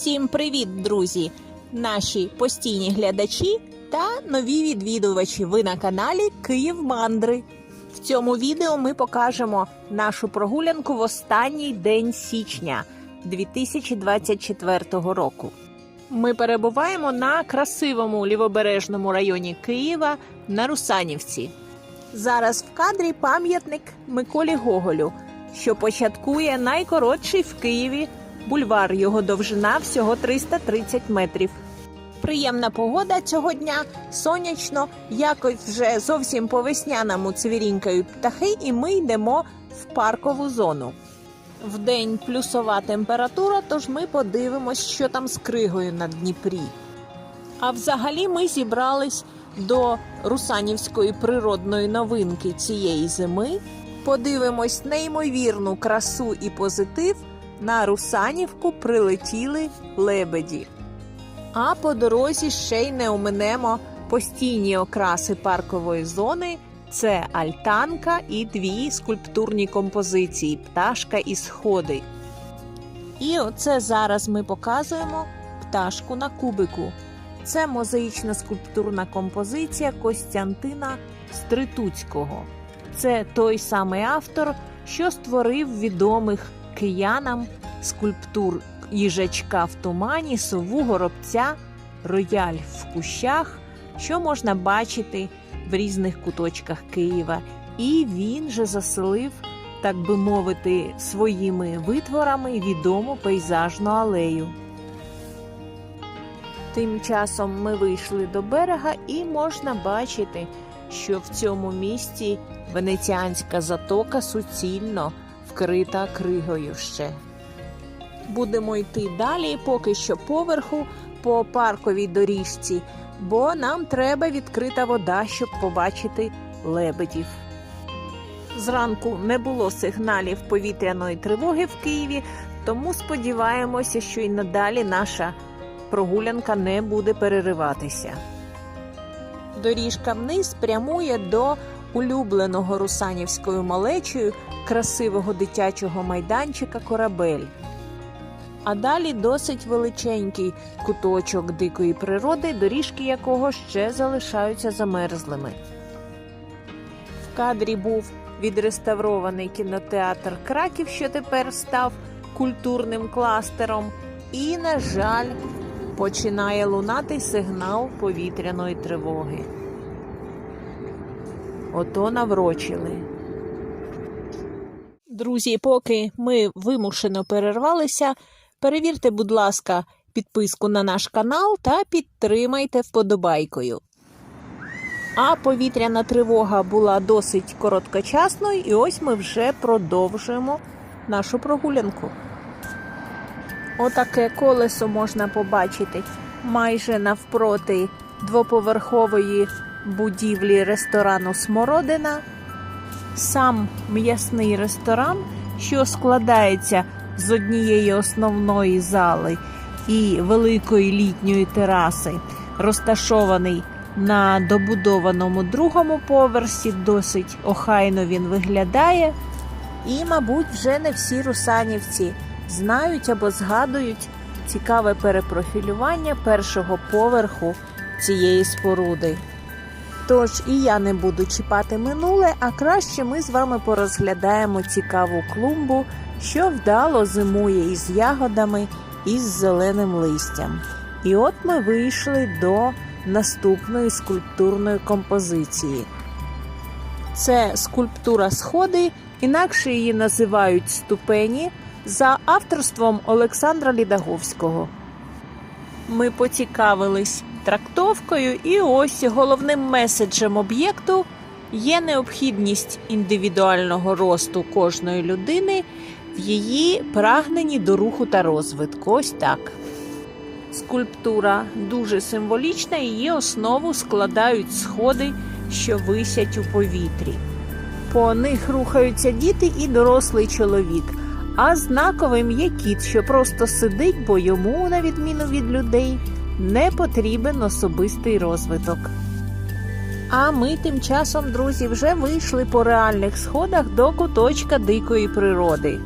Всім привіт, друзі! Наші постійні глядачі та нові відвідувачі. Ви на каналі Київ Мандри. В цьому відео ми покажемо нашу прогулянку в останній день січня 2024 року. Ми перебуваємо на красивому лівобережному районі Києва на Русанівці. Зараз в кадрі пам'ятник Миколі Гоголю, що початкує найкоротший в Києві бульвар. Його довжина всього 330 метрів. Приємна погода цього дня, сонячно, якось вже зовсім по весняному цвірінькають птахи, і ми йдемо в паркову зону. Вдень плюсова температура, тож ми подивимось, що там з кригою на Дніпрі. А взагалі ми зібрались до Русанівської природної новинки цієї зими. Подивимось неймовірну красу і позитив. На Русанівку прилетіли лебеді. А по дорозі ще й не оминемо постійні окраси паркової зони. Це альтанка і дві скульптурні композиції пташка і сходи. І оце зараз ми показуємо пташку на кубику. Це мозаїчна скульптурна композиція Костянтина Стритуцького. Це той самий автор, що створив відомих киянам скульптур їжачка в тумані, сову горобця, рояль в кущах, що можна бачити в різних куточках Києва. І він же заселив, так би мовити, своїми витворами відому пейзажну алею. Тим часом ми вийшли до берега і можна бачити, що в цьому місті венеціанська затока суцільно вкрита кригою ще. Будемо йти далі, поки що поверху по парковій доріжці, бо нам треба відкрита вода, щоб побачити лебедів. Зранку не було сигналів повітряної тривоги в Києві, тому сподіваємося, що і надалі наша прогулянка не буде перериватися. Доріжка вниз прямує до улюбленого русанівською малечею красивого дитячого майданчика корабель. А далі досить величенький куточок дикої природи, доріжки якого ще залишаються замерзлими. В кадрі був відреставрований кінотеатр Краків, що тепер став культурним кластером, і, на жаль, починає лунати сигнал повітряної тривоги. Ото наврочили. Друзі, поки ми вимушено перервалися, перевірте, будь ласка, підписку на наш канал та підтримайте вподобайкою. А повітряна тривога була досить короткочасною, і ось ми вже продовжуємо нашу прогулянку. Отаке колесо можна побачити майже навпроти двоповерхової будівлі ресторану Смородина. Сам м'ясний ресторан, що складається з однієї основної зали і великої літньої тераси, розташований на добудованому другому поверсі, досить охайно він виглядає. І, мабуть, вже не всі русанівці знають або згадують цікаве перепрофілювання першого поверху цієї споруди. Тож і я не буду чіпати минуле, а краще ми з вами порозглядаємо цікаву клумбу, що вдало зимує із ягодами і з зеленим листям. І от ми вийшли до наступної скульптурної композиції. Це скульптура сходи, інакше її називають ступені за авторством Олександра Лідаговського. Ми поцікавились трактовкою, і ось головним меседжем об'єкту є необхідність індивідуального росту кожної людини в її прагненні до руху та розвитку. Ось так. Скульптура дуже символічна, її основу складають сходи, що висять у повітрі. По них рухаються діти і дорослий чоловік. А знаковим є кіт, що просто сидить, бо йому, на відміну від людей, не потрібен особистий розвиток. А ми тим часом, друзі, вже вийшли по реальних сходах до куточка дикої природи.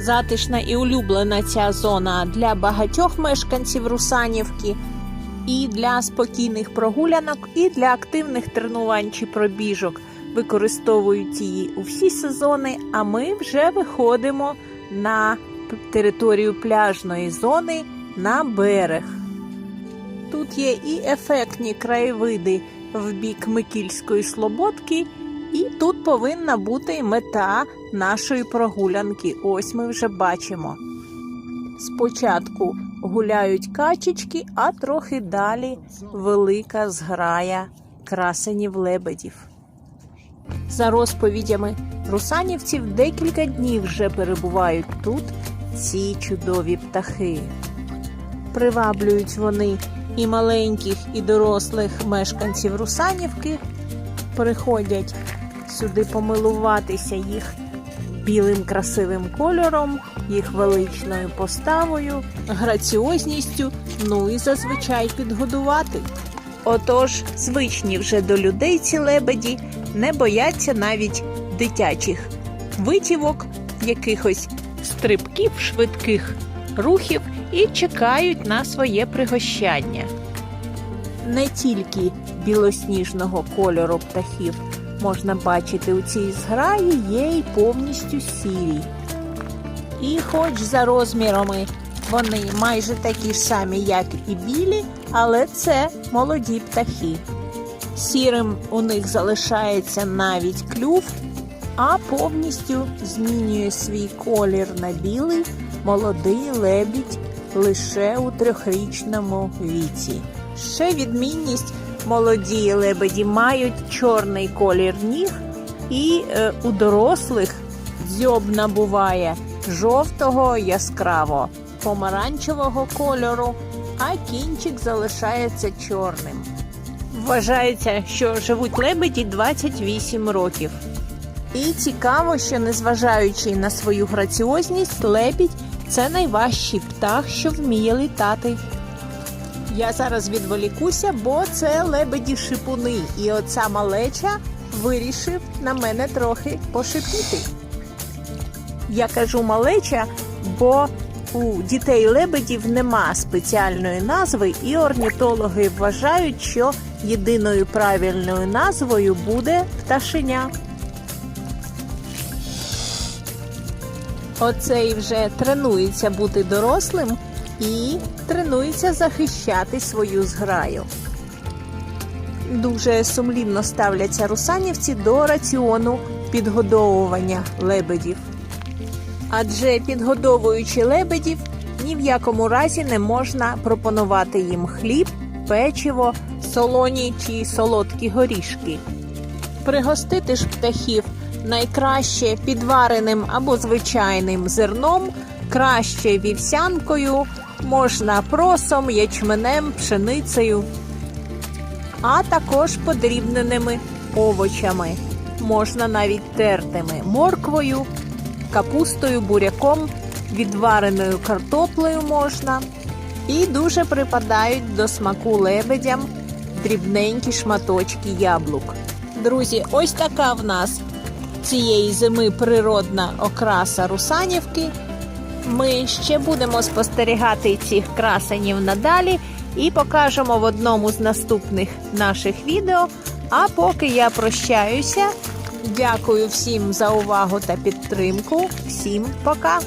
Затишна і улюблена ця зона для багатьох мешканців Русанівки, і для спокійних прогулянок, і для активних тренувань чи пробіжок. Використовують її у всі сезони, а ми вже виходимо на територію пляжної зони на берег. Тут є і ефектні краєвиди в бік Микільської Слободки, і тут повинна бути мета нашої прогулянки. Ось ми вже бачимо. Спочатку гуляють качечки, а трохи далі велика зграя красенів лебедів. За розповідями русанівців, декілька днів вже перебувають тут ці чудові птахи. Приваблюють вони і маленьких, і дорослих мешканців Русанівки. Приходять сюди помилуватися їх білим красивим кольором, їх величною поставою, граціозністю, ну і зазвичай підгодувати. Отож, звичні вже до людей ці лебеді не бояться навіть дитячих витівок, якихось стрибків, швидких рухів і чекають на своє пригощання. Не тільки білосніжного кольору птахів можна бачити у цій зграї, є й повністю сірі. І хоч за розмірами вони майже такі ж самі, як і білі, але це молоді птахи. Сірим у них залишається навіть клюв, а повністю змінює свій колір на білий молодий лебідь лише у трьохрічному віці. Ще відмінність молоді лебеді мають чорний колір ніг, і е, у дорослих дзьоб набуває жовтого яскраво помаранчевого кольору, а кінчик залишається чорним. Вважається, що живуть лебеді 28 років. І цікаво, що незважаючи на свою граціозність, лебідь це найважчий птах, що вміє літати. Я зараз відволікуся, бо це лебеді шипуни, і оця малеча вирішив на мене трохи пошипіти. Я кажу малеча, бо у дітей лебедів нема спеціальної назви, і орнітологи вважають, що єдиною правильною назвою буде пташеня. Оцей вже тренується бути дорослим і тренується захищати свою зграю. Дуже сумлінно ставляться русанівці до раціону підгодовування лебедів. Адже підгодовуючи лебедів, ні в якому разі не можна пропонувати їм хліб, печиво, солоні чи солодкі горішки. Пригостити ж птахів найкраще підвареним або звичайним зерном, краще вівсянкою, можна просом, ячменем, пшеницею, а також подрібненими овочами. Можна навіть тертими морквою, капустою, буряком, відвареною картоплею можна. І дуже припадають до смаку лебедям дрібненькі шматочки яблук. Друзі, ось така в нас цієї зими природна окраса Русанівки. Ми ще будемо спостерігати цих красенів надалі і покажемо в одному з наступних наших відео. А поки я прощаюся, дякую всім за увагу та підтримку. Всім пока!